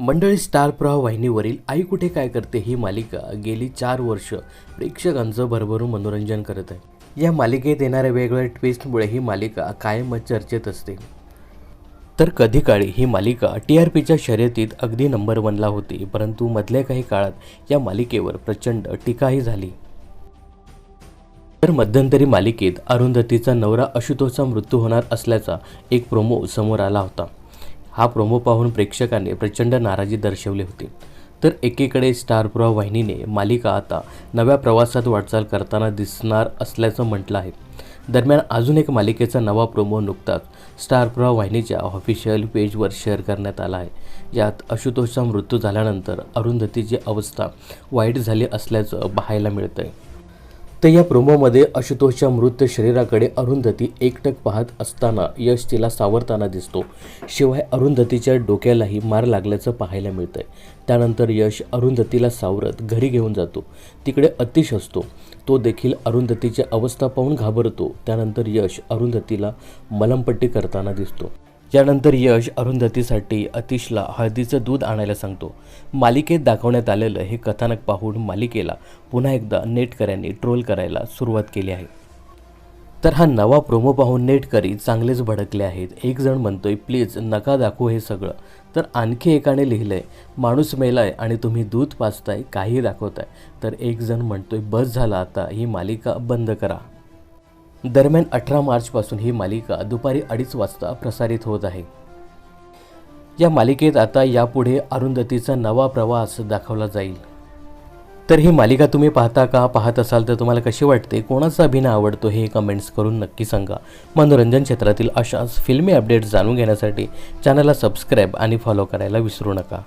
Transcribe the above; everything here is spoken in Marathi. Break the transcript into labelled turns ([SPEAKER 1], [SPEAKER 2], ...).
[SPEAKER 1] मंडळी स्टार प्रवाह वाहिनीवरील आई कुठे काय करते ही मालिका गेली चार वर्ष प्रेक्षकांचं भरभरून मनोरंजन करत आहे. या मालिकेत येणाऱ्या वेगवेगळ्या ट्विस्टमुळे ही मालिका कायमच चर्चेत असते. तर कधी काळी ही मालिका टी आर पीच्या शर्यतीत अगदी नंबर वनला होती परंतु मधल्या काही काळात या मालिकेवर प्रचंड टीकाही झाली. तर मध्यंतरी मालिकेत अरुंधतीचा नवरा आशुतोषचा मृत्यू होणार असल्याचा एक प्रोमो समोर आला होता. हा प्रोमो पाहून प्रेक्षकांनी प्रचंड नाराजी दर्शवली होती. तर एकीकडे स्टार प्रवाह वाहिनीने मालिका आता नव्या प्रवासात वाटचाल करताना दिसणार असल्याचं म्हटलं आहे. दरम्यान अजून एक मालिकेचा नवा प्रोमो नुकताच स्टार प्रवाह वाहिनीच्या ऑफिशियल पेजवर शेअर करण्यात आला आहे. यात आशुतोषचा मृत्यू झाल्यानंतर अरुंधतीची अवस्था वाईट झाली असल्याचं पाहायला मिळतं आहे तर या प्रोमोमध्ये आशुतोषच्या मृत शरीराकडे अरुंधती एकटक पाहत असताना यश तिला सावरताना दिसतो. शिवाय अरुंधतीच्या डोक्यालाही मार लागल्याचं पाहायला मिळतंय. त्यानंतर यश अरुंधतीला सावरत घरी घेऊन जातो. तिकडे अतिश असतो. तो देखील अरुंधतीची अवस्था पाहून घाबरतो. त्यानंतर यश अरुंधतीला मलमपट्टी करताना दिसतो. यानंतर यश अरुंधतीसाठी अतिशला हळदीचं दूध आणायला सांगतो. मालिकेत दाखवण्यात आलेलं हे कथानक पाहून मालिकेला पुन्हा एकदा नेटकऱ्यांनी ट्रोल करायला सुरुवात केली आहे. तर हा नवा प्रोमो पाहून नेटकरी चांगलेच भडकले आहेत. एक जण म्हणतोय प्लीज नका दाखवू हे सगळं. तर आणखी एकाने लिहिलंय माणूस मेलाय आणि तुम्ही दूध पाचताय काही दाखवताय. तर एक जण म्हणतोय बस झाला आता ही मालिका बंद करा. दरम्यान अठरा मार्चपासून ही मालिका दुपारी अडीच वाजता प्रसारित होत आहे. या मालिकेत आता यापुढे अरुंधतीचा नवा प्रवास दाखवला जाईल. तर ही मालिका तुम्ही पाहता का पाहत असाल तर तुम्हाला कशी वाटते कोणाचा अभिनय आवडतो हे कमेंट्स करून नक्की सांगा. मनोरंजन क्षेत्रातील अशाच फिल्मी अपडेट्स जाणून घेण्यासाठी चॅनलला सबस्क्राईब आणि फॉलो करायला विसरू नका.